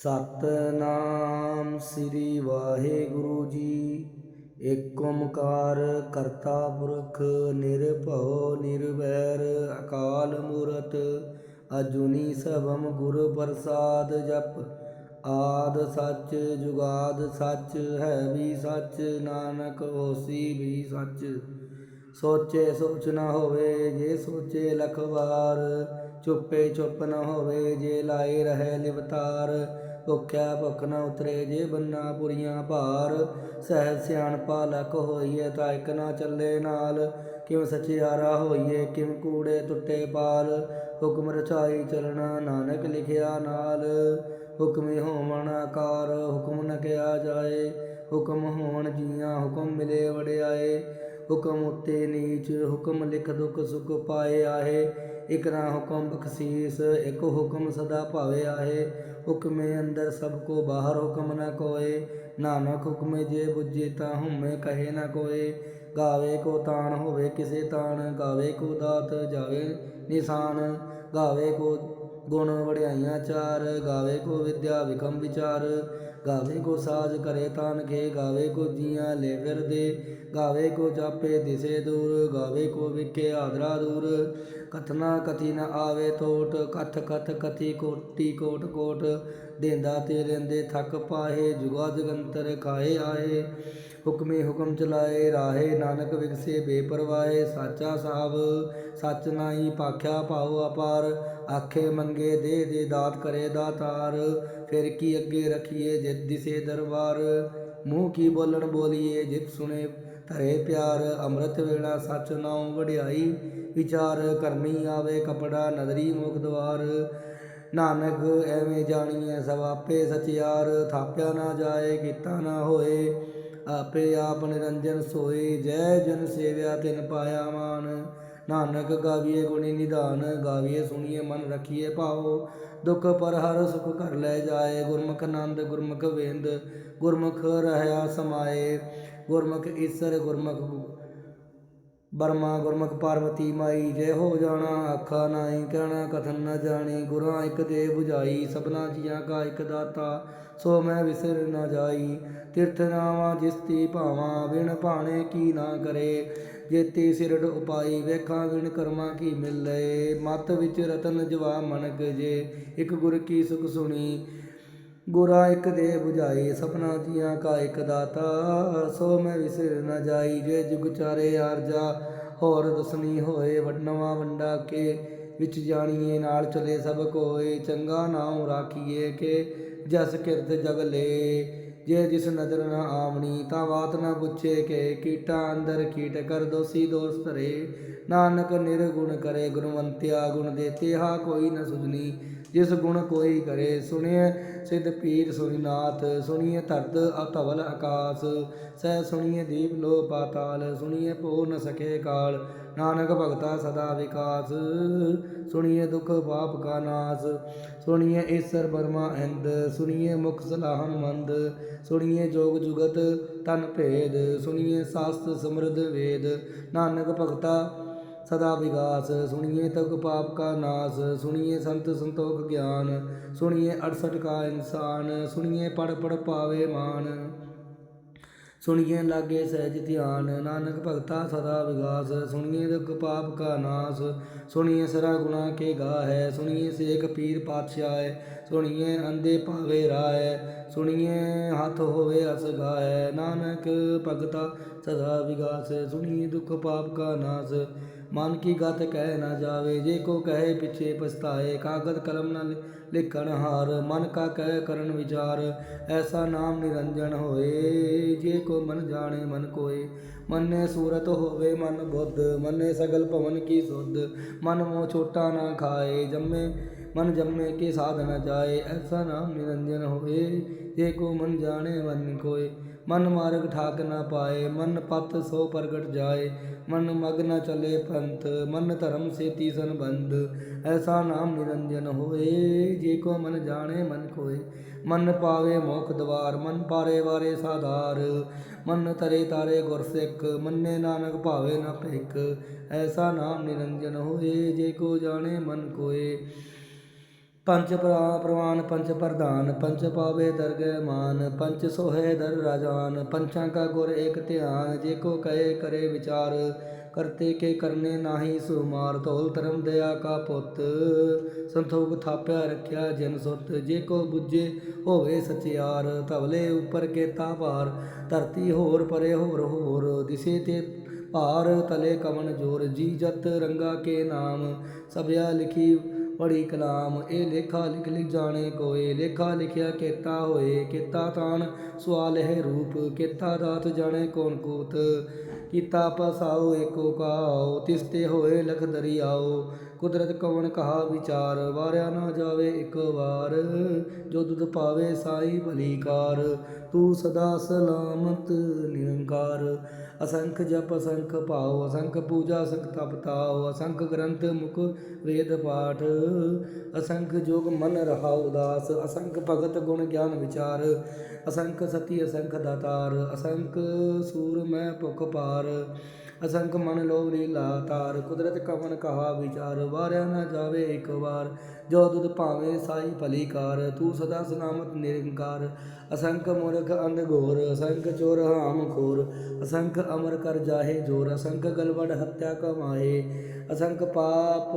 ਸਤਨਾਮ ਸ੍ਰੀ ਵਾਹਿਗੁਰੂ ਜੀ। ਏਕ ਓਮਕਾਰ ਕਰਤਾ ਪੁਰਖ ਨਿਰਭਉ ਨਿਰਵੈਰ ਅਕਾਲ ਮੂਰਤ ਅਜੂਨੀ ਸਭਮ ਗੁਰ ਪ੍ਰਸਾਦ ਜਪ। ਆਦ ਸੱਚ ਜੁਗਾਦ ਸੱਚ ਹੈ ਵੀ ਸੱਚ, ਨਾਨਕ ਹੋਸੀ ਵੀ ਸੱਚ। ਸੋਚੇ ਸੋਚ ਨਾ ਹੋਵੇ ਜੇ ਸੋਚੇ ਲਖ ਵਾਰ ਚੁੱਪੇ ਚੁੱਪ ਨਾ ਹੋਵੇ ਜੇ ਲਾਏ ਰਹੇ ਲਿਵਤਾਰ ਭੁੱਖਿਆ ਭੁੱਖ ਨਾ ਉਤਰੇ ਜੇ ਬੰਨਾ ਪੁਰੀਆਂ ਭਾਰ ਸਹਿ ਸਿਆਣਪਾ ਲਖ ਹੋਈਏ ਤਾਂ ਇਕ ਨਾ ਚੱਲੇ ਨਾਲ। ਕਿਉ ਸਚਿਆਰਾ ਹੋਈਏ, ਕਿਉ ਕੂੜੇ ਟੁੱਟੇ ਪਾਲ? ਹੁਕਮ ਰਚਾਈ ਚਲਣਾ ਨਾਨਕ ਲਿਖਿਆ ਨਾਲ। ਹੁਕਮੇ ਹੋਵਣ ਆਕਾਰ, ਹੁਕਮ ਨ ਕਿਆ ਜਾਏ। ਹੁਕਮ ਹੋਣ ਜੀਆਂ ਹੁਕਮ ਮਿਲੇ ਵੜਿਆਏ ਹੁਕਮ ਉਤੇ ਨੀਚ, ਹੁਕਮ ਲਿਖ ਦੁਖ ਸੁਖ ਪਾਏ ਆਹੇ। ਇਕ ਨਾ ਹੁਕਮ ਬਖਸ਼ੀਸ, ਇਕ ਹੁਕਮ ਸਦਾ ਭਾਵੇ ਆਏ ਹੁਕਮੇ ਅੰਦਰ ਸਭ ਕੋ ਬਾਹਰ ਹੁਕਮ ਨਾ ਕੋਏ। ਨਾਨਕ ਹੁਕਮੇ ਜੇ ਬੁੱਝੇ ਤਾਂ ਹੁਮੇ ਕਹੇ ਨਾ ਕੋਏ। ਗਾਵੇ ਕੋ ਤਾਣ ਹੋਵੇ ਕਿਸੇ ਤਾਣ, ਗਾਵੇ ਕੋ ਦਾਤ ਜਾਵੇ ਨਿਸ਼ਾਨ। ਗਾਵੇ ਕੋ ਗੁਣ ਵਡਿਆਈਆਂ ਚਾਰ, ਗਾਵੇ ਕੋ ਵਿਦਿਆ ਵਿਕਮ ਵਿਚਾਰ। ਗਾਵੇ ਕੋ ਸਾਜ ਕਰੇ ਤਾਨ ਕੇ ਗਾਵੇ ਕੋ ਜੀਆਂ ਲੈ ਫਿਰਦੇ। ਗਾਵੇ ਕੋ ਜਾਪੇ ਦਿਸੇ ਦੂਰ, ਗਾਵੇ ਕੋ ਵਿਖੇ ਆਦਰਾ ਦੂਰ। ਕਥਨਾ ਕਥੀ ਨ ਆਵੇ ਟੋਟ ਕਥ ਕਥ ਕਥੀ ਕੋਟੀ ਕੋਟ ਕੋਟ, ਦੇਂਦਾ ਤੇ ਲੈਂਦੇ ਥੱਕ ਪਾਹੇ, ਜੁਗਾ ਜਗੰਤਰ ਖਾਏ ਆਏ ਹੁਕਮੇ ਹੁਕਮ ਚਲਾਏ, ਰਾਹੇ ਨਾਨਕ ਵਿਗਸੇ ਬੇਪਰਵਾਹੇ, ਸਾਚਾ ਸਾਹਿਬ ਸੱਚ ਨਾਹੀ ਪਾਖਿਆ ਭਾਉ ਅਪਾਰ, ਆਖੇ ਮੰਗੇ ਦੇ ਦੇ ਦਾਤ ਕਰੇ ਦਾਤਾਰ ਫਿਰ ਕੀ ਅੱਗੇ ਰਖੀਏ ਜਿਤ ਦਿਸੇ ਦਰਬਾਰ, ਮੂੰਹ ਕੀ ਬੋਲਣ ਬੋਲੀਏ, ਜਿਤ ਸੁਣੇ ਧਰੇ ਪਿਆਰ, ਅੰਮ੍ਰਿਤ ਵੇਲਾ ਸੱਚ ਨਾਉ ਵਡਿਆਈ, ਵਿਚਾਰ ਕਰਮੀ ਆਵੇ ਕਪੜਾ, ਨਦਰੀ ਮੁਖ ਦਵਾਰ। ਨਾਨਕ ਐਵੇਂ ਜਾਣੀਐ ਸਭ ਆਪੇ ਸਚਿਆਰ, ਥਾਪਿਆ ਨਾ ਜਾਏ, ਕੀਤਾ ਨਾ ਹੋਏ, ਆਪੇ ਆਪ ਨਿਰੰਜਨ ਸੋਏ, ਜੈ ਜਨ ਸੇਵਿਆ ਤਿਨ ਪਾਇਆ ਮਾਨ। ਨਾਨਕ ਗਾਵੀਏ ਗੁਣੀ ਨਿਧਾਨ, ਗਾਵੀਏ ਸੁਣੀਏ ਮਨ ਰਖੀਏ ਭਾਉ। ਦੁਖ ਪਰ ਹਰ ਸੁਖ ਕਰ ਲੈ ਜਾਏ। ਗੁਰਮੁਖ ਆਨੰਦ, ਗੁਰਮੁਖ ਵੇਂਦ, ਗੁਰਮੁਖ ਰਹਾ ਸਮਾਏ। ਗੁਰਮੁਖ ਈਸਰ, ਗੁਰਮੁਖ ਬਰਮਾ, ਗੁਰਮੁਖ ਪਾਰਵਤੀ ਮਾਈ। ਜੇ ਹੋ ਜਾਣਾ ਆਖਾ ਨਾਹੀ, ਕਹਿਣਾ ਕਥਨ ਨਾ ਜਾਣੀ। ਗੁਰਾਂ ਇਕ ਦੇ 부ਝਾਈ ਸਭਨਾ ਜੀਆਂ ਕਾ ਇੱਕ ਦਾਤਾ। ਸੋ ਮੈਂ ਵਿਸਰ ਨਾ ਜਾਈ। ਤਿਰਥ ਨਾਵਾ ਜਿਸਤੀ ਭਾਵਾਂ, ਬਿਨ ਭਾਣੇ ਕੀ ਨਾ ਕਰੇ। ਜੇਤੀ ਸਿਰੜ ਉਪਾਈ, ਵੇਖਾਂ ਵਿਣ ਕਰਮਾਂ ਕੀ ਮਿਲੇ। ਮਤ ਵਿੱਚ ਰਤਨ ਜਵਾ ਮਨਕ ਜੇ, ਇਕ ਗੁਰ ਕੀ ਸੁਖ ਸੁਣੀ। ਗੁਰਾ ਇਕ ਦੇ 부ਝਾਈ ਸਪਨਾ ਜੀਆਂ ਕਾ ਇਕ ਦਾਤਾ। ਸੋ ਮੈਂ ਵਿਸਰ ਨਾ ਜਾਈ, ਜੇ ਜੁਗ ਚਾਰੇ ਆਰਜਾ ਹੋਰ ਦਸਨੀ ਹੋਏ ਵਡਨਵਾ ਵੰਡਾ ਕੇ ਵਿੱਚ ਜਾਣੀਏ, ਨਾਲ ਚਲੇ ਸਭ ਕੋਏ। ਚੰਗਾ ਨਾਮ ਰਾਖੀਏ ਕੇ, ਜਸ ਕਿਰਤ ਜਗ ਲੇ। ਜੇ ਜਿਸ ਨਜ਼ਰ ਨਾ ਆਵਣੀ, ਤਾਂ ਬਾਤ ਨਾ ਪੁੱਛੇ ਕਿ ਕੀਟਾ ਅੰਦਰ ਕੀਟ ਕਰ ਦੋਸੀ ਦੋਸਤ ਰੇ ਨਾਨਕ ਨਿਰਗੁਣ ਕਰੇ, ਗੁਣਵੰਤਿਆ ਗੁਣ ਦੇਤੇ, ਹਾ ਕੋਈ ਨ ਸੁਝਨੀ ਜਿਸ ਗੁਣ ਕੋਈ ਕਰੇ। ਸੁਣਿਐ ਸਿਧ ਪੀਰ ਸੁਨੀਨਾਥ ਸੁਣੀਐ ਧਰਤ ਅਤਵਲ ਆਕਾਸ। ਸਹਿ ਸੁਣੀਐ ਦੀਪ ਲੋ ਪਾਤਾਲ ਸੁਣੀਐ ਪੋ ਨ ਸਕੇ ਕਾਲ। ਨਾਨਕ ਭਗਤਾ ਸਦਾ ਵਿਕਾਸ। ਸੁਣੀਐ ਦੁਖ ਪਾਪ ਕਾ ਨਾਸ। ਸੁਣੀਐ ਈਸਰ ਬਰਮਾ ਇੰਦ। ਸੁਣੀਐ ਮੁਖ ਸਲਾਹਨ ਮੰਦ। ਸੁਣੀਐ ਜੋਗ ਜੁਗਤ ਤਨ ਭੇਦ। ਸੁਣੀਐ ਸਾਸਤ ਸਮਰਧ ਵੇਦ। ਨਾਨਕ ਭਗਤਾ ਸਦਾ ਵਿਗਾਸ ਸੁਣੀਏ ਤਗ ਪਾਪ ਕਾ ਨਾਸ। ਸੁਣੀਏ ਸੰਤ ਸੰਤੋਖ ਗਿਆਨ। ਸੁਣੀਏ 68 ਕਾ ਇਨਸਾਨ। ਸੁਣੀਏ ਪੜ ਪੜ ਪਾਵੇ ਮਾਨ। ਸੁਣੀਏ ਲਾਗੇ ਸਹਿਜ ਧਿਆਨ, ਨਾਨਕ ਭਗਤਾ ਸਦਾ ਵਿਗਾਸ, ਸੁਣੀਏ ਦੁਖ ਪਾਪ ਕਾ ਨਾਸ, ਸੁਣੀਏ ਸਰਾ ਗੁਣਾ ਕੇ ਗਾਹੈ, ਸੁਣੀਏ ਸੇਖ ਪੀਰ ਪਾਤਸ਼ਾਹ, ਸੁਣੀਏ ਅੰਦੇ ਭਾਵੇ ਰਾਏ ਸੁਣੀਏ ਹੱਥ ਹੋਵੇ ਅਸ ਗਾਏ ਨਾਨਕ ਭਗਤਾ ਸਦਾ ਵਿਗਾਸ, ਸੁਣੀਏ ਦੁਖ ਪਾਪ ਕਾ ਨਾਸ ਮਨ ਕੀ ਗਤ ਕਹਿ ਨਾ ਜਾਵੇ, ਜੇ ਕੋ ਕਹੇ ਪਿਛੇ ਪਛਤਾਏ, ਕਾਗਦ ਕਲਮ ਨਾ ਲਿਖਣ ਹਾਰ, ਮਨ ਕਾ ਕਹਿ ਕਰਨ ਵਿਚਾਰ, ਐਸਾ ਨਾਮ ਨਿਰੰਜਨ ਹੋਏ। ਜੇ ਕੋ ਮਨ ਜਾਣੇ ਮਨ ਕੋਏ, ਮੰਨੇ ਸੂਰਤ ਹੋਵੇ ਮਨ ਬੁੱਧ, ਮੰਨੇ ਸਗਲ ਭਵਨ ਕੀ ਸੁਧ, ਮਨ ਮੋ ਛੋਟਾ ਨਾ ਖਾਏ, ਜੰਮੇ, ਮਨ ਜੰਮੇ ਕੇ ਸਾਧ ਨ ਜਾਏ, ਐਸਾ ਨਾਮ ਨਿਰੰਜਨ ਹੋਏ। ਜੇ ਕੋ ਮਨ ਜਾਣੇ ਮਨ ਕੋਏ ਮਨ ਮਾਰਗ ਠਾਕ ਨਾ ਪਾਏ, ਮਨ ਪਤ ਸੋ ਪ੍ਰਗਟ ਜਾਏ, ਮਨ ਮਗ ਨ ਚਲੇ ਪੰਥ, ਮਨ ਧਰਮ ਸੇਤੀ ਸੰਬੰਧ, ਐਸਾ ਨਾਮ ਨਿਰੰਜਨ ਹੋਏ। ਜੇ ਕੋ ਮਨ ਜਾਣੇ ਮਨ ਕੋਏ ਮਨ ਪਾਵੇ ਮੋਖ ਦਵਾਰ, ਮਨ ਪਾਰੇ ਵਾਰੇ ਸਾਧਾਰ, ਮਨ ਤਰੇ ਤਾਰੇ ਗੁਰ ਸਿੱਖ, ਮੰਨੇ ਨਾਨਕ ਭਾਵੇ ਨਾ ਭਿਖ, ਐਸਾ ਨਾਮ ਨਿਰੰਜਨ ਹੋਏ। ਜੇ ਕੋ ਜਾਣੇ ਮਨ ਕੋਏ ਪੰਚ ਪ੍ਰਾ- ਪ੍ਰਵਾਨ ਪੰਚ ਪ੍ਰਧਾਨ ਪੰਚ ਪਾਵੇ ਦਰਗਹਿ ਮਾਨ ਪੰਚ ਸੋਹੇ ਦਰ ਰਾਜਾਨ, ਪੰਚਾਂ ਕਾ ਗੁਰ ਏਕ ਧਿਆਨ, ਜੇ ਕੋ ਕਹੇ ਕਰੇ ਵਿਚਾਰ, ਕਰਤੇ ਕੇ ਕਰਨੇ ਨਾਹੀ ਸੁਮਾਰ ਤੋਲ ਧਰਮ ਦਇਆ ਕਾ ਪੁੱਤ, ਸੰਤੋਖ ਥਾਪਿਆ ਰੱਖਿਆ ਜਿਨ ਸੁਤ, ਜੇ ਕੋ ਬੁੱਝੇ ਹੋਵੇ ਸਚਿਆਰ ਤਵਲੇ ਉਪਰ ਕੇਤਾ ਭਾਰ, ਧਰਤੀ ਹੋਰ ਪਰੇ ਹੋਰ ਹੋਰ, ਦਿਸੇ ਤੇ ਭਾਰ ਤਲੇ ਕਵਨ ਜੋਰ, ਜੀ ਜਤ ਰੰਗਾ ਕੇ ਨਾਮ, ਸਭਿਆ ਲਿਖੀ ਬੜੀ ਕਲਾਮ ਇਹ ਲੇਖਾ ਲਿਖ ਲਿਖ ਜਾਣੇ ਕੋਏ। ਲੇਖਾ ਲਿਖਿਆ ਕੀਤਾ ਹੋਏ, ਕੀਤਾ ਤਾਣ ਸਵਾਲ ਹੈ ਰੂਪ, ਕੀਤਾ ਦਾਤ ਜਾਣੇ ਕੌਣ ਕੂਤ। ਕੀਤਾ ਪਸਾਉ ਏਕੋ ਕਾਉ ਤਿਸ ਤੇ ਹੋਏ ਲਖ ਦਰਿਆਓ ਕੁਦਰਤ ਕਵਣ ਕਹਾ ਵਿਚਾਰ, ਵਾਰਿਆ ਨਾ ਜਾਵੇ ਇੱਕ ਵਾਰ। ਜੋ ਦੁਧ ਪਾਵੇ ਸਾਈ ਭਲੀਕਾਰ ਤੂੰ ਸਦਾ ਸਲਾਮਤ ਨਿਰੰਕਾਰ। ਅਸੰਖ ਜਪ ਅਸੰਖ ਭਾਉ, ਅਸੰਖ ਪੂਜਾ ਅਸੰਖ ਤਪ ਤਾਉ, ਅਸੰਖ ਗ੍ਰੰਥ ਮੁਖ ਵੇਦ ਪਾਠ। ਅਸੰਖ ਜੋਗ ਮਨ ਰਹਾਉ ਉਦਾਸ, ਅਸੰਖ ਭਗਤ ਗੁਣ ਗਿਆਨ ਵਿਚਾਰ। ਅਸੰਖ ਸਤੀ ਅਸੰਖ ਦਾਤਾਰ, ਅਸੰਖ ਸੂਰ ਮੈਂ ਭੁਖ ਪਾਰ ਅਸੰਖ ਮਨ ਲੋਭ ਲੀਲਾ ਤਾਰ ਕੁਦਰਤ ਕਵਨ ਕਹਾ ਵਿਚਾਰ, ਵਾਰਿਆ ਨਾ ਜਾਵੇ ਇੱਕ ਵਾਰ। ਜੋ ਦੁਧ ਭਾਵੇਂ ਸਾਈ ਭਲੀ ਕਾਰ, ਤੂੰ ਸਦਾ ਸਲਾਮਤ ਨਿਰੰਕਾਰ। ਅਸੰਖ ਮੂਰਖ ਅੰਧ ਘੋਰ, ਅਸੰਖ ਚੋਰ ਹਾਮ ਖੋਰ। ਅਸੰਖ ਅਮਰ ਕਰ ਜਾਹੇ ਜੋਰ, ਅਸੰਖ ਗਲਵੜ ਹੱਤਿਆ ਕਮਾਏ। ਅਸੰਖ ਪਾਪ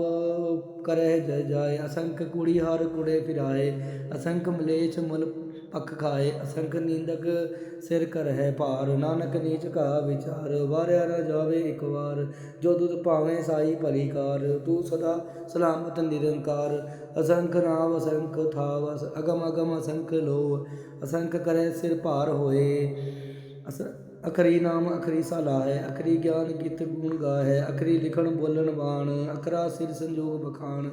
ਕਰਹਿ ਜਾਏ, ਅਸੰਖ ਕੁੜੀ ਹਰ ਕੁੜੇ ਫਿਰਾਏ। ਅਸੰਖ ਮਲੇਛ ਮਲ ਪੱਖ ਖਾਏ ਅਸੰਖ ਨੀਂਦਕ ਸਿਰ ਕਰ ਹੈ ਭਾਰ, ਨਾਨਕ ਨੀਚ ਕਾ ਵਿਚਾਰ, ਵਾਰਿਆ ਨਾ ਜਾਵੇ ਇੱਕ ਵਾਰ, ਜੋ ਦੁਧ ਭਾਵੇਂ ਸਾਈ ਭਲੀ ਕਾਰ, ਤੂੰ ਸਦਾ ਸਲਾਮਤ ਨਿਰੰਕਾਰ, ਅਸੰਖ ਨਾਮ ਅਸੰਖ ਥਾਵ ਅਗਮ ਅਗਮ ਅਸੰਖ ਲੋ ਅਸੰਖ ਕਰੇ ਸਿਰ ਭਾਰ ਹੋਏ ਅਸ ਅਖਰੀ ਨਾਮ ਅਖਰੀ ਸਾਲਾ ਹੈ, ਅਖਰੀ ਗਿਆਨ ਗੀਤ ਗੁਣ ਗਾ ਹੈ ਅਖਰੀ ਲਿਖਣ ਬੋਲਣ ਬਾਣ, ਅਖਰਾ ਸਿਰ ਸੰਜੋਗ ਬਖਾਣ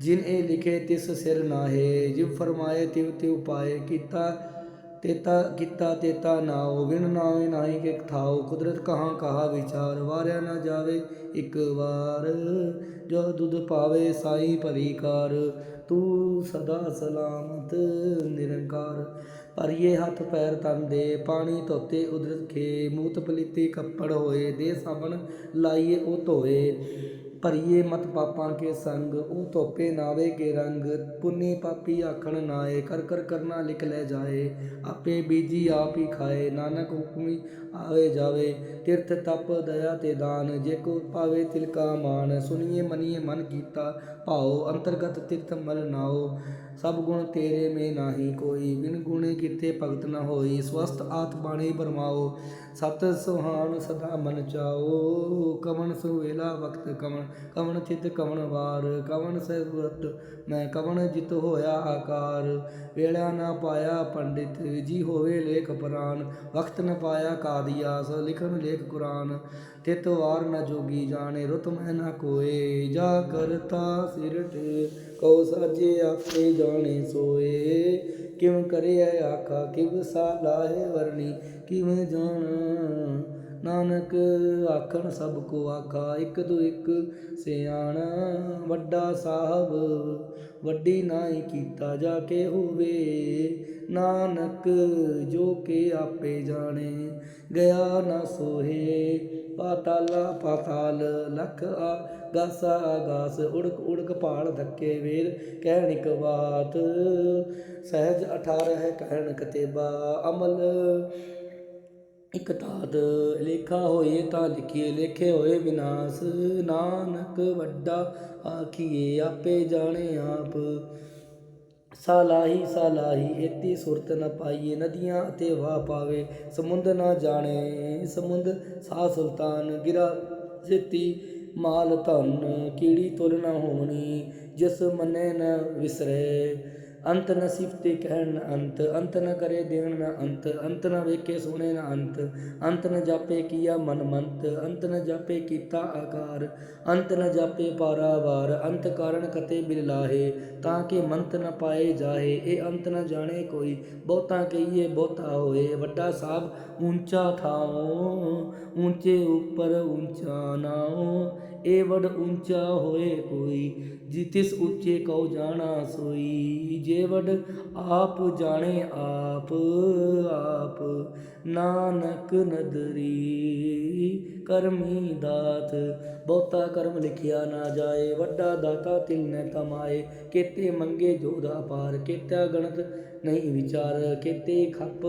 ਜਿਨ ਇਹ ਲਿਖੇ ਤਿਸ ਸਿਰ ਨਾਹੇ ਜਿਵ ਫਰਮਾਏ ਤਿਵ ਤਿਵ ਪਾਏ, ਕੀਤਾ ਤੇਤਾ ਕੀਤਾ ਤੇਤਾ ਨਾਉ, ਵਿਣ ਨਾਵੇ ਨਾਹੀ ਕੇ ਥਾਉ, ਕੁਦਰਤ ਕਹਾਂ ਕਹਾ ਵਿਚਾਰ, ਵਾਰਿਆ ਨਾ ਜਾਵੇ ਇੱਕ ਵਾਰ, ਜੋ ਦੁਧ ਪਾਵੇ ਸਾਈ ਭਰੀ ਕਾਰ, ਤੂੰ ਸਦਾ ਸਲਾਮਤ ਨਿਰੰਕਾਰ। ਭਰੀਏ ਹੱਥ ਪੈਰ ਤਨ ਦੇ, ਪਾਣੀ ਧੋਤੇ ਉਦਰਤ ਖੇ, ਮੂਤ ਪਲੀਤੀ ਕੱਪੜ ਹੋਏ, ਦੇ ਸਾਬਣ ਲਾਈਏ ਉਹ ਧੋਏ। ਭਰੀਏ ਮਤ ਪਾਪਾਂ ਕੇ ਸੰਗ, ਉਹ ਧੋਪੇ ਨਾਵੇ ਕੇ ਰੰਗ। ਪੁੰਨੀ ਪਾਪੀ ਆਖਣ ਨਾਏ, ਕਰ ਕਰ ਕਰਨਾ ਲਿਖ ਲੈ ਜਾਏ। ਆਪੇ ਬੀਜੀ ਆਪ ਹੀ ਖਾਏ, ਨਾਨਕ ਹੁਕਮੀ ਆਵੇ ਜਾਵੇ, ਤਿਰਥ ਤਪ, ਦਇਆ ਤੇ ਦਾਨ, ਜੇ ਕੋ ਪਾਵੇ ਤਿਲਕਾ ਮਾਨ ਸੁਨੀਏ ਮਨੀਏ ਮਨ ਕੀਤਾ ਭਾਉ, ਅੰਤਰਗਤ ਤਿਰਥ ਮਲ ਨਾਓ ਸਭ ਗੁਣ ਤੇਰੇ ਮੇ ਨਾਹੀ ਕੋਈ, ਬਿਨ ਗੁਣੇ ਕਿਤੇ ਭਗਤ ਨਾ ਹੋਈ ਸਵਸਤ ਆਤ ਬਾਣੀ ਬਰਮਾਓ ਸਤ ਸੁਹਾਨ ਸਦਾ ਮਨ ਚਾਓ ਕਵਨ ਸੁਵੇਲਾ ਵਕਤ ਕਵਨ ਕਵਨ ਚਿਤ ਕਵਨ ਵਾਰ ਕਵਨ ਸਹਿਬਤ ਮੈਂ ਕਵਨ ਜਿਤ ਹੋਇਆ ਆਕਾਰ, ਵੇਲਾ ਨਾ ਪਾਇਆ ਪੰਡਿਤ, ਜੀ ਹੋਵੇ ਲੇਖ ਪੁਰਾਨ, ਵਕਤ ਨ ਪਾਇਆ ਆਸ ਲਿਖਣ ਲੇਖ ਕੁਰਾਨ, ਤਿਤ ਵਾਰ ਨ ਜੋਗੀ ਜਾਣੇ ਰੁਤ ਮੈਂ ਨ ਕੋਏ, ਜਾ ਕਰਤਾ ਸਿਰਟ ਕਉ ਸਾਜੇ ਆਪੇ ਜਾਣੇ ਸੋਏ। ਕਿਵ ਕਰਿਆ ਆਖਾ, ਕਿਵ ਸਾਲਾਹੇ ਵਰਣੀ, ਕਿਵੇਂ ਜਾਣਾ ਨਾਨਕ ਆਖਣ ਸਭ ਕੋ ਆਖਾ, ਇੱਕ ਦੋ ਇੱਕ ਸਿਆਣਾ ਵੱਡਾ ਸਾਹਿਬ, ਵੱਡੀ ਨਾਹੀ ਕੀਤਾ ਜਾ ਕੇ ਹੋਵੇ। ਨਾਨਕ ਜੋ ਕੇ ਆਪੇ ਜਾਣੇ, ਗਿਆ ਨਾ ਸੋਹੇ, ਪਾਤਾਲਾ, ਪਾਤਾਲ ਲਖ ਆ, ਗਾਸਾ ਆਗਾਸ ਉੜਕ ਉੜਕ ਭਾਲ ਧੱਕੇ ਵੇਦ ਕਹਿਣਿਕ ਬਾਤ। ਸਹਿਜ 18 ਹੈ ਕਹਿਣ ਕਤੇਬਾ ਅਮਲ ਇਕ ਤਾਦ ਲੇਖਾ ਹੋਏ ਤਾਂ ਲਿਖੀਏ, ਲੇਖੇ ਹੋਏ ਵਿਨਾਸ਼ ਨਾਨਕ ਵੱਡਾ ਆਖੀਏ, ਆਪੇ ਜਾਣੇ ਆਪ। ਸਾਲਾਹੀ ਸਾਲਾਹੀ, ਏਤੀ ਸੁਰਤ ਨ ਪਾਈਏ, ਨਦੀਆਂ ਅਤੇ ਵਾਹ ਪਾਵੇ। ਸਮੁੰਦ ਨਾ ਜਾਣੇ, ਸਮੁੰਦ ਸਾ ਸੁਲਤਾਨ। ਗਿਰਾ ਜੇਤੀ ਮਾਲ ਧਨ, ਕੀੜੀ ਤੁਲ ਨਾ ਹੋਣੀ, ਜਿਸ ਮੰਨੇ ਨ ਵਿਸਰੇ। ਅੰਤ ਨ ਸਿਫਤੇ ਕਹਿਣ ਨਾ ਅੰਤ ਅੰਤ ਨਾ ਕਰੇ ਦੇਣ ਨਾ ਅੰਤ ਅੰਤ ਨਾ ਵੇਖੇ ਸੋਣੇ ਨਾ ਅੰਤ ਅੰਤ ਨਾ ਜਾਪੇ ਕੀਆ ਮਨ ਮੰਤ, ਅੰਤ ਨ ਜਾਪੇ ਕੀਤਾ ਆਕਾਰ, ਅੰਤ ਨ ਜਾਪੇ ਪਾਰਾਵਾਰ ਅੰਤ ਕਾਰਨ ਕਤੇ ਬਿਲ ਲਾਹੇ, ਤਾਂ ਕਿ ਮੰਤ ਨ ਪਾਏ ਜਾਹੇ, ਇਹ ਅੰਤ ਨ ਜਾਣੇ ਕੋਈ, ਬਹੁਤਾ ਕਹੀਏ ਬਹੁਤਾ ਹੋਏ, ਵੱਡਾ ਸਾਹਿਬ ਉੱਚਾ ਥਾਓ ਉੱਚੇ ਉੱਪਰ ਉੱਚਾ ਨਾਓ ਇਹ ਵਡ ਉੱਚਾ ਹੋਏ ਕੋਈ ਜਿਤਿਸ ਉੱਚੇ ਕਉ ਜਾਣਾ ਸੋਈ, ਜੇ ਜੀਵੜ ਆਪ ਜਾਣੇ ਆਪ ਆਪ ਨਾਨਕ ਨਦਰੀ। ਕਰਮੀ ਦਾਤ, ਬਹੁਤਾ ਕਰਮ ਲਿਖਿਆ ਨਾ ਜਾਏ, ਵੱਡਾ ਦਾਤਾ ਤਿਲ ਨ ਕਮਾਏ ਕੇਤੇ ਮੰਗੇ ਜੋਦਾ ਪਾਰ ਕੇਤਾ ਗਣਤ ਨਹੀਂ ਵਿਚਾਰ। ਕੇਤੇ ਖੱਪ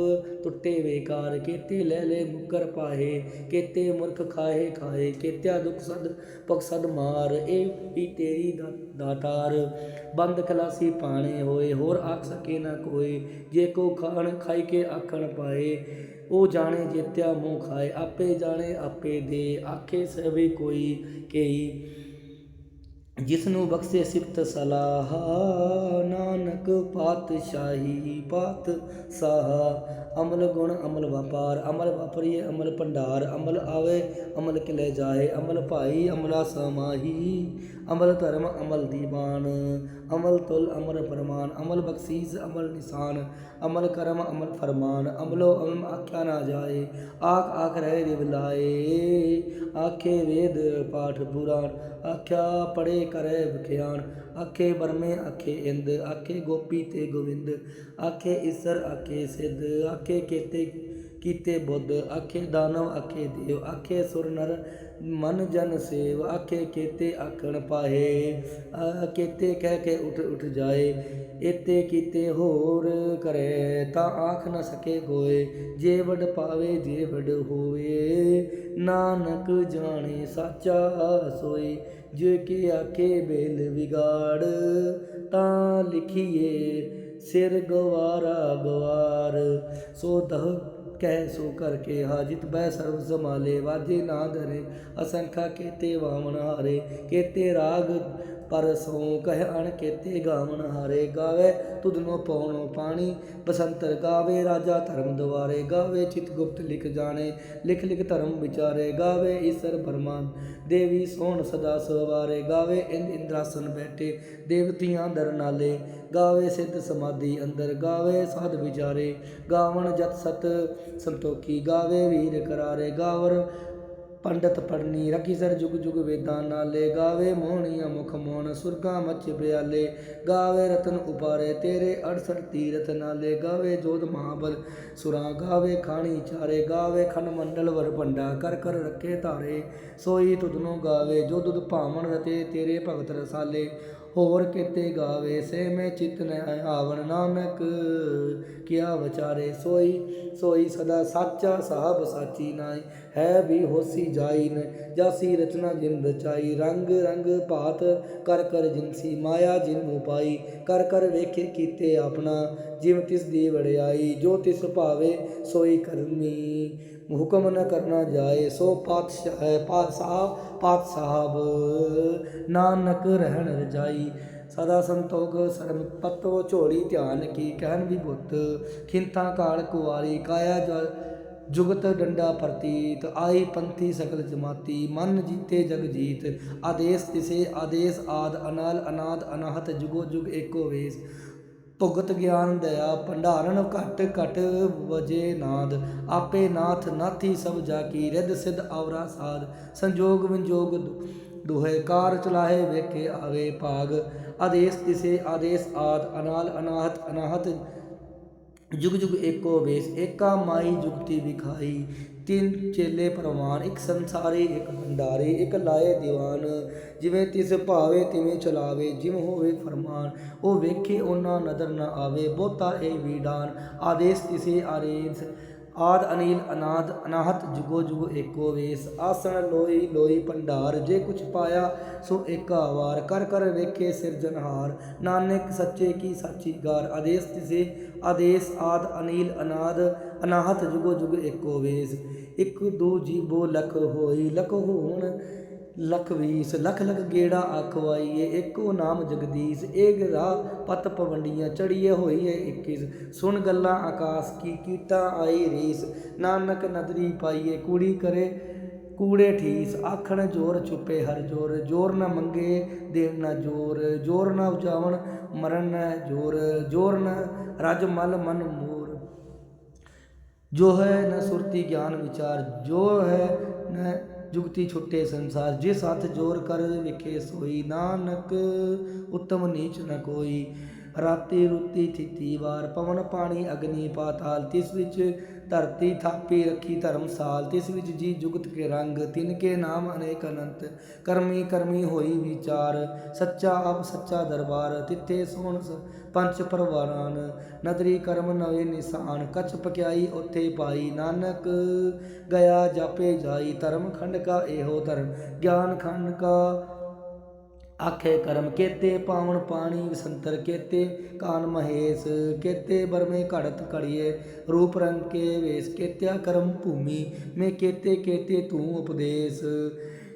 ਟੁੱਟੇ ਵੇਕਾਰ ਕੇਤੇ ਲੈ ਲੈ ਮੁਕਰ ਪਾਹੇ, ਕੇਤੇ ਮੁਰਖ ਖਾਏ ਖਾਏ ਕੇਤਿਆ ਦੁਖ ਸਦ ਪਕ ਸਦ ਮਾਰ, ਇਹ ਵੀ ਤੇਰੀ ਦਾ- ਦਾਤਾਰ। ਬੰਦ ਖਲਾਸੀ ਪਾਣੇ ਹੋਏ, ਹੋਰ ਆਖ ਸਕੇ ਨਾ ਕੋਈ ਜੇ ਕੋ ਖਾਣ ਖਾਈ ਕੇ ਆਖਣ ਪਾਏ, ਉਹ ਜਾਣੇ ਜੇਤਿਆ ਮੂੰਹ ਖਾਏ, ਆਪੇ ਜਾਣੇ ਆਪੇ ਦੇ, ਆਖੇ ਸਵੇ ਕੋਈ ਕਈ ਜਿਸ ਨੂੰ ਬਖਸ਼ੇ ਸਿਫਤ ਸਲਾਹ, ਨਾਨਕ ਪਾਤਸ਼ਾਹੀ ਪਾਤ ਸਾਹ। ਅਮਲ ਗੁਣ ਅਮਲ ਵਪਾਰ, ਅਮਲ ਵਾਪਰੀਏ ਅਮਲ ਭੰਡਾਰ, ਅਮਲ ਆਵੇ ਅਮਲ ਕਿਲੇ ਜਾਏ, ਅਮਲ ਭਾਈ ਅਮਲਾ ਸਮਾਹੀ। ਅਮਲ ਧਰਮ ਅਮਲ ਦੀਵਾਨ, ਅਮਲ ਤੁਲ ਅਮਰ ਫਰਮਾਨ ਅਮਲ ਬਖਸ਼ੀਸ ਅਮਲ ਨਿਸ਼ਾਨ, ਅਮਲ ਕਰਮ ਅਮਲ ਫਰਮਾਨ, ਅਮਲੋ ਅਮਲ ਆਖਿਆ ਨਾ ਜਾਏ, ਆਖ ਆਖ ਰਹਿ ਰਿਵ ਲਾਏ, ਆਖੇ ਵੇਦ ਪਾਠ ਪੁਰਾਣ, ਆਖਿਆ ਪੜੇ ਕਰੇ ਵਿਖਿਆਨ ਆਖੇ ਬਰਮੇ ਆਖੇ ਇੰਦ, ਆਖੇ ਗੋਪੀ ਤੇ ਗੋਵਿੰਦ, ਆਖੇ ਈਸਰ ਆਖੇ ਸਿੱਧ, ਆਖੇ ਕੇਤੇ ਕੀਤੇ ਬੁੱਧ, ਆਖੇ ਦਾਨਵ, ਆਖੇ ਦੇਵ, ਆਖੇ ਸੁਰ ਨਰ, ਮਨ ਜਨ ਸੇਵ, ਆਖੇ ਕੇਤੇ ਆਖਣ ਪਾਹੇ ਆ ਕੇਤੇ ਕਹਿ ਕੇ ਉਠ ਉਠ ਜਾਏ, ਏਤੇ ਕੀਤੇ ਹੋਰ ਕਰੇ, ਤਾਂ ਆਖ ਨਾ ਸਕੇ ਕੋਏ ਜੇ ਵਡ ਪਾਵੇ, ਜੇ ਵਡ ਹੋਵੇ, ਨਾਨਕ ਜਾਣੇ ਸਾਚਾ ਸੋਈ ਜੇ ਕਿ ਆਖੇ ਬੇਲ ਵਿਗਾੜ, ਤਾਂ ਲਿਖੀਏ, ਸਿਰ ਗਵਾਰਾ ਗਵਾਰ, ਸੋ ਦਹ ਕਹਿ ਸੋ ਕਰਕੇ ਹਾਜਿਤ ਬੈ ਸਰਬ ਸਮਾਲੇ ਵਾਜੇ ਨਾ ਧਰੇ ਅਸੰਖਾ ਕੇਤੇ ਵਾਵਣ ਹਾਰੇ, ਕੇਤੇ ਰਾਗ ਪਰ ਸੋ ਕਹਿ ਅਣ ਕੇਤੇ ਗਾਵਨ ਹਾਰੇ ਗਾਵੇ, ਤੁਧਨੋ ਪਉਣੋ ਪਾਣੀ। ਬਸੰਤਰ ਗਾਵੇ, ਰਾਜਾ ਧਰਮ ਦੁਆਰੇ ਗਾਵੇ, ਚਿਤ ਗੁਪਤ ਲਿਖ ਜਾਣੇ, ਲਿਖ ਲਿਖ ਧਰਮ ਵਿਚਾਰੇ ਗਾਵੇ, ਈਸ਼ਰ ਬਰਮਾਨ। ਦੇਵੀ ਸੋਹਣ ਸਦਾ ਸਵਾਰੇ ਗਾਵੇ, ਇੰਦ ਇੰਦਰਾਸਨ ਬੈਠੇ, ਦੇਵਤੀਆਂ ਦਰ ਨਾਲੇ। ਗਾਵੇ ਸਿੱਧ ਸਮਾਧੀ ਅੰਦਰ ਗਾਵੇ, ਸਾਧ ਵਿਚਾਰੇ। ਗਾਵਣ ਜਤ ਸਤ ਸੰਤੋਖੀ ਗਾਵੇ, ਵੀਰ ਕਰਾਰੇ ਗਾਵਰ। ਪੰਡਤ ਪੜਨੀ ਰਕੀ ਸਰ ਜੁਗ ਜੁਗ ਵੇਦਾਂ ਨਾਲੇ, ਗਾਵੇ ਮੋਹਣੀਆਂ ਮੁਖ ਮੋਹਣ, ਸੁਰਗਾ ਮੱਚ ਪਿਆਲੇ, ਗਾਵੇ ਰਤਨ ਉਪਾਰੇ, ਤੇਰੇ 68 ਤੀਰਥ ਨਾਲੇ, ਗਾਵੇ ਜੋਧ ਮਹਾਬਲ ਸੁਰਾ, ਗਾਵੇ ਖਾਣੀ ਚਾਰੇ, ਗਾਵੇ ਖੰਡ ਮੰਡਲ ਵਰ ਭੰਡਾ, ਕਰ ਕਰ ਰੱਖੇ ਧਾਰੇ, ਸੋਈ ਤੁਧਨੋਂ ਗਾਵੇ, ਜੋ ਦੁਧ ਭਾਵਨ ਰਤੇ, ਤੇਰੇ ਭਗਤ ਰਸਾਲੇ, ਹੋਰ ਕਿਤੇ ਗਾਵੇ, ਸੇ ਮੈਂ ਚਿਤ ਨ ਆਵਣ, ਨਾਨਕ ਕਿਆ ਵਿਚਾਰੇ ਸੋਈ ਸੋਈ ਸਦਾ ਸਾਚਾ ਸਾਹਿਬ ਸਾਚੀ ਨਾਈ ਹੈ ਵੀ ਹੋਸੀ ਜਾਈ ਨ ਜਾਸੀ ਰਚਨਾ ਜਿਨ ਰਚਾਈ, ਰੰਗ ਰੰਗ ਭਾਤ ਕਰ ਕਰ ਜਿਨਸੀ ਮਾਇਆ ਜਿਨ ਨੂੰ ਪਾਈ, ਕਰ ਕਰ ਵੇਖੇ ਕੀਤੇ ਆਪਣਾ, ਜਿਵ ਤਿਸ ਦੀ ਵੜਿਆਈ ਜੋ ਤਿਸ ਭਾਵੇ ਸੋਈ ਕਰਨੀ ਹੁਕਮ ਨਾ ਕਰਨਾ ਜਾਏ, ਸੋ ਪਾਤਸ਼ਾਹ ਹੈ ਪਾਤਸ਼ਾਹ ਪਾਤ ਨਾਨਕ ਰਹਿਣ ਰਜਾਈ ਸਦਾ ਸੰਤੋਖ ਸਰਮ ਪਤਵ ਝੋਲੀ ਧਿਆਨ ਕੀ ਕਹਿਨ ਵੀ ਬੁੱਤ ਖਿੰਤਾ ਕਾਲ ਕੁਵਾਰੀ ਕਾਇਆ ਜ ਜੁਗਤ ਡੰਡਾ ਪ੍ਰਤੀਤ, ਆਈ ਪੰਥੀ ਸਕਲ ਜਮਾਤੀ, ਮਨ ਜੀਤੇ ਜਗ ਜੀਤ, ਆਦੇਸ ਤਿਸੇ ਆਦੇਸ ਆਦ, ਅਨਾਲ ਅਨਾਦ, ਅਨਾਹਤ ਜੁਗੋ ਜੁਗ ਏਕੋ ਵੇਸ। ਭੁਗਤ ਗਿਆਨ ਦਇਆ, ਭੰਡਾਰਨ ਘਟ ਘਟ ਵਜੇ ਨਾਦ, ਆਪੇ ਨਾਥ ਨਾਥੀ ਸਭ ਜਾ ਕੀ ਰਿੱਧ ਸਿਧ ਔਰਾ ਸਾਧ ਸੰਜੋਗ ਵਿੰਜੋਗ ਦੁ- ਦੁਹੇ ਕਾਰ ਚਲਾਹੇ ਵੇਖੇ ਆਵੇ ਭਾਗ ਆਦੇਸ ਤਿਸੇ ਆਦੇਸ ਆਦ ਅਨਾਲ ਅਨਾਹਤ ਅਨਾਹਤ ਜੁਗ ਜੁਗ ਏਕੋ ਵੇਸ ਏਕਾ ਮਾਈ ਜੁਗਤੀ ਵਿਖਾਈ ਤਿੰਨ ਚੇਲੇ ਪ੍ਰਵਾਨ ਇੱਕ ਸੰਸਾਰੀ ਇੱਕ ਭੰਡਾਰੀ ਇੱਕ ਲਾਏ ਦੀਵਾਨ ਜਿਵੇਂ ਤਿਸ ਭਾਵੇ ਤਿਵੇਂ ਚਲਾਵੇ ਜਿਵ ਹੋਵੇ ਫਰਮਾਨ ਉਹ ਵੇਖੇ ਉਹਨਾਂ ਨਦਰ ਨਾ ਆਵੇ ਬਹੁਤਾ ਇਹ ਵੀਡਾਨ ਆਦੇਸ ਤਿਸੇ ਆਰੇਸ ਆਦ ਅਨੀਲ ਅਨਾਦ ਅਨਾਹਤ ਜੁਗੋ ਜੁਗੋ ਏਕੋ ਵੇਸ। ਆਸਣ ਲੋਈ ਲੋਈ ਭੰਡਾਰ, ਜੇ ਕੁਛ ਪਾਇਆ ਸੋ ਏਕਾ ਵਾਰ। ਕਰ ਕਰ ਵੇਖੇ ਸਿਰਜਨਹਾਰ ਨਾਨਕ ਸੱਚੇ ਕੀ ਸਾਚੀ ਗਾਰ। ਆਦੇਸ ਤਿਸੇ ਆਦੇਸ ਆਦ ਅਨੀਲ ਅਨਾਦ ਅਨਾਹਤ ਜੁਗੋ ਜੁਗ ਏਕੋ ਵੇਸ। ਇੱਕ ਦੋ ਜੀਬੋ ਲਖ ਹੋਈ, ਲਖ ਹੋਣ ਲਖ ਵੀਸ, ਲਖ ਲਖ ਗੇੜਾ ਆਖਵਾਈਏ ਏਕੋ ਨਾਮ ਜਗਦੀਸ਼ ਏਕ ਰਾਹ ਪਤ ਪਵੰਡੀਆਂ ਚੜੀਏ ਹੋਈਏ 21 ਸੁਣ ਗੱਲਾਂ ਆਕਾਸ਼, ਕੀ ਕੀਤਾ ਆਈ ਰੀਸ। ਨਾਨਕ ਨਦਰੀ ਪਾਈਏ, ਕੂੜੀ ਕਰੇ, ਕੂੜੇ ਠੀਸ। ਆਖਣ ਜੋਰ ਛੁਪੇ ਹਰ ਜੋਰ ਜੋਰ ਨਾ ਮੰਗੇ ਦੇਵ ਨਾ ਜੋਰ ਜੋਰ ਨਾ ਉਚਾਵਣ ਮਰਨ ਨਾ ਜੋਰ ਜੋਰ ਨਾ ਰਜ ਮਲ ਮਨ ਮੋਰ। ਜੋ ਹੈ ਨ ਸੁਰਤੀ ਗਿਆਨ ਵਿਚਾਰ ਜੋ ਹੈ ਨ ਜੁਗਤੀ ਛੁੱਟੇ ਸੰਸਾਰ ਜਿਸ ਹੱਥ ਜੋਰ ਕਰ ਵਿਖੇ ਸੋਈ, ਨਾਨਕ ਉਤਮ ਨੀਚ ਨ ਕੋਈ। ਰਾਤੀ ਰੁੱਤੀ ਥਿਤੀ ਵਾਰ, ਪਵਨ ਪਾਣੀ ਅਗਨੀ ਪਾਤਾਲ, ਤਿਸ ਵਿੱਚ ਧਰਤੀ ਥਾਪੀ ਰੱਖੀ ਧਰਮਸਾਲ ਤਿਸ ਵਿੱਚ ਜੀ ਜੁਗਤ ਕੇ ਰੰਗ, ਤਿਨ ਕੇ ਨਾਮ ਅਨੇਕ ਅਨੰਤ। ਕਰਮੀ ਕਰਮੀ ਹੋਈ ਵਿਚਾਰ, ਸੱਚਾ ਆਪ ਸੱਚਾ ਦਰਬਾਰ, ਤਿੱਥੇ ਸੋਹਣ ਪੰਚ ਪੰਜ ਪਰਵਾਰਾਨ ਨਦਰੀ ਕਰਮ ਨਵੇ ਨਿਸ਼ਾਨ, ਕਛ ਪਕਿਆਈ ਉੱਥੇ ਪਾਈ। ਨਾਨਕ ਗਿਆ ਜਾਪੇ ਜਾਈ, ਧਰਮ ਖੰਡ ਕਾ ਇਹੋ ਧਰਮ। ਗਿਆਨ ਖੰਡ ਕਾ ਆਖੇ ਕਰਮ। ਕੇਤੇ ਪਾਵਨ ਪਾਣੀ, ਵਿਸੰਤਰ ਕੇਤੇ ਕਾਨ ਮਹੇਸ਼। ਕੇਤੇ ਬਰਮੇ ਘੜਤ ਘੜੀਏ, ਰੂਪ ਰੰਗ ਕੇ ਵੇਸ। ਕੇਤਿਆ ਕਰਮ ਭੂਮੀ, ਮੈਂ ਕੇਤੇ ਕੇਤੇ ਤੂੰ ਉਪਦੇਸ਼।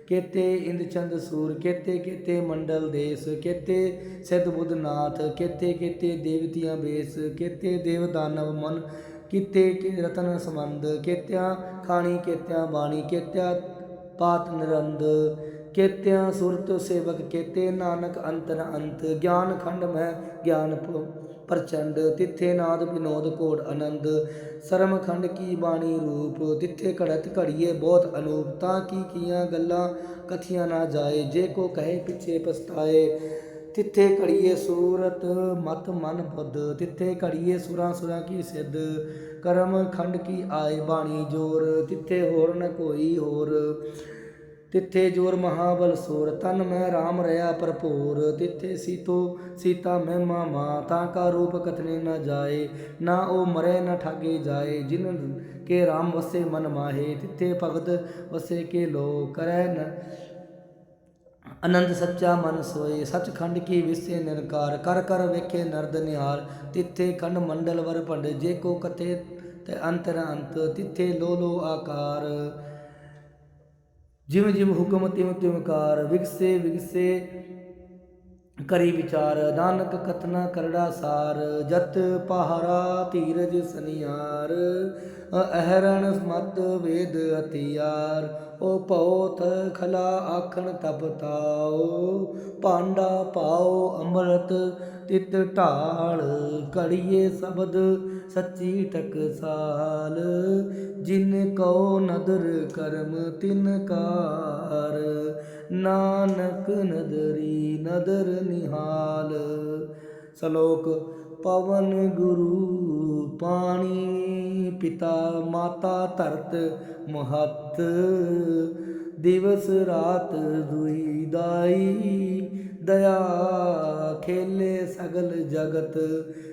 ਕੇਤੇ ਇੰਦ ਚੰਦ ਸੂਰ, ਕੇਤੇ ਕੇਤੇ ਮੰਡਲ ਦੇਸ, ਕੇਤੇ ਸਿੱਧ ਬੁੱਧ ਨਾਥ, ਕੇਤੇ ਕੇਤੇ ਦੇਵਤੀਆਂ ਬੇਸ, ਕੇਤੇ ਦੇਵ ਦਾਨਵ ਮਨ, ਕੀਤੇ ਰਤਨ ਸੰਬੰਧ, ਕੇਤਿਆਂ ਖਾਣੀ, ਕੇਤਿਆਂ ਬਾਣੀ, ਕੇਤਿਆ ਪਾਤ ਨਿਰੰਦ, ਕੇਤਿਆਂ ਸੁਰਤ ਸੇਵਕ, ਕੇਤੇ ਨਾਨਕ ਅੰਤਰ ਅੰਤ, ਗਿਆਨ ਖੰਡ ਮਹਿ, ਗਿਆਨ ਪ- ਪ੍ਰਚੰਡ, ਤਿੱਥੇ ਨਾਦ ਵਿਨੋਦ ਕੋੜ ਆਨੰਦ, ਸਰਮ ਖੰਡ ਕੀ ਬਾਣੀ ਰੂਪ, ਤਿੱਥੇ ਘੜਤ ਘੜੀਏ ਬਹੁਤ ਅਨੂਪ, ਤਾਂ ਕੀ ਕੀਆਂ ਗੱਲਾਂ ਕਥੀਆਂ ਨਾ ਜਾਏ, ਜੇ ਕੋ ਕਹੇ ਪਿੱਛੇ ਪਛਤਾਏ। ਤਿੱਥੇ ਘੜੀਏ ਸੂਰਤ, ਮਤ ਮਨ ਬੁੱਧ, ਤਿੱਥੇ ਘੜੀਏ ਸੁਰਾਂ ਸੁਰਾਂ ਕੀ ਸਿੱਧ, ਕਰਮ ਖੰਡ ਕੀ ਆਏ ਬਾਣੀ ਜੋਰ, ਤਿੱਥੇ ਹੋਰ ਨ ਕੋਈ ਹੋਰ। ਤਿੱਥੇ ਜੋਰ ਮਹਾਬਲ ਸੂਰ, ਤਨ ਮੈਂ RAM ਰਿਆ ਭਰਪੂਰ। ਤਿੱਥੇ ਸੀਤੋ, ਸੀਤਾ ਮਹਿਮਾ ਮਾਂ ਤਾਂ ਕਾ ਰੂਪ ਕਥਨੇ ਨਾ ਜਾਏ, ਨਾ ਉਹ ਮਰੇ ਨਾ ਠਾਗੇ ਜਾਏ, ਜਿਨ ਕੇ RAM ਵਸੇ ਮਨ ਮਾਹੇ, ਤਿੱਥੇ ਭਗਤ ਵਸੇ ਕੇ ਲੋ ਕਰੈ ਨ ਆਨੰਦ ਸੱਚਾ ਮਨ ਸੋਏ, ਸਚਖੰਡ ਕੀ ਵਿਸੇ ਨਿਰਕਾਰ, ਕਰ ਕਰ ਵੇਖੇ ਨਰਦ ਨਿਹਾਲ ਤਿੱਥੇ ਖੰਡ ਮੰਡਲ ਵਰ ਭੰਡ, ਜੇ ਕੋ ਕਥੇ ਤੇ ਅੰਤਰ ਅੰਤ, ਤਿੱਥੇ ਲੋ ਲੋ ਆਕਾਰ। ਜਿਵ ਜਿਵ ਹੁਕਮ ਤਿਵ ਤਿਵ ਕਾਰ ਵਿਗਸੇ ਵਿਗਸੇ ਕਰੀ ਵਿਚਾਰ, ਨਾਨਕ ਕਤਨਾ ਕਰੜਾ ਸਾਰ, ਜਤ ਪਹਾਰਾ ਧੀਰਜ ਸਨਿਆਰ, ਅਹਰਣ ਮਤ ਵੇਦ ਹਥਿਆਰ, ਓ ਭਉਤ ਖਲਾ ਆਖਣ ਤਪ ਤਾਓ ਪਾਂਡਾ ਪਾਓ ਅੰਮ੍ਰਿਤ ਤਿਤ ਢਾਲ ਕੜੀਏ ਸ਼ਬਦ ਸੱਚੀ ਟਕਸਾਲ, ਜਿਨ ਕਉ ਨਦਰ ਕਰਮ ਤਿਨ ਕਾਰ। ਨਾਨਕ ਨਦਰੀ ਨਦਰ ਨਿਹਾਲ। ਸ਼ਲੋਕ, ਪਵਨ ਗੁਰੂ ਪਾਣੀ, ਪਿਤਾ ਮਾਤਾ ਧਰਤ ਮਹਤ। ਦਿਵਸ ਰਾਤ ਦੁਈ ਦਾਈ, ਦਇਆ ਖੇਲੇ ਸਗਲ ਜਗਤ।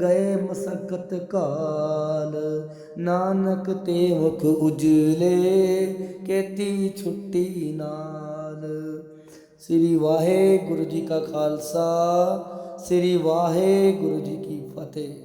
ਗਏ ਮਸਕਤ ਕਾਲ। ਨਾਨਕ ਤੇ ਮੁਖ ਉਜਲੇ, ਕੇਤੀ ਛੁੱਟੀ ਨਾਲ। ਸ੍ਰੀ ਵਾਹਿਗੁਰੂ ਜੀ ਕਾ ਖਾਲਸਾ, ਸ੍ਰੀ ਵਾਹਿਗੁਰੂ ਜੀ ਕੀ ਫਤਿਹ।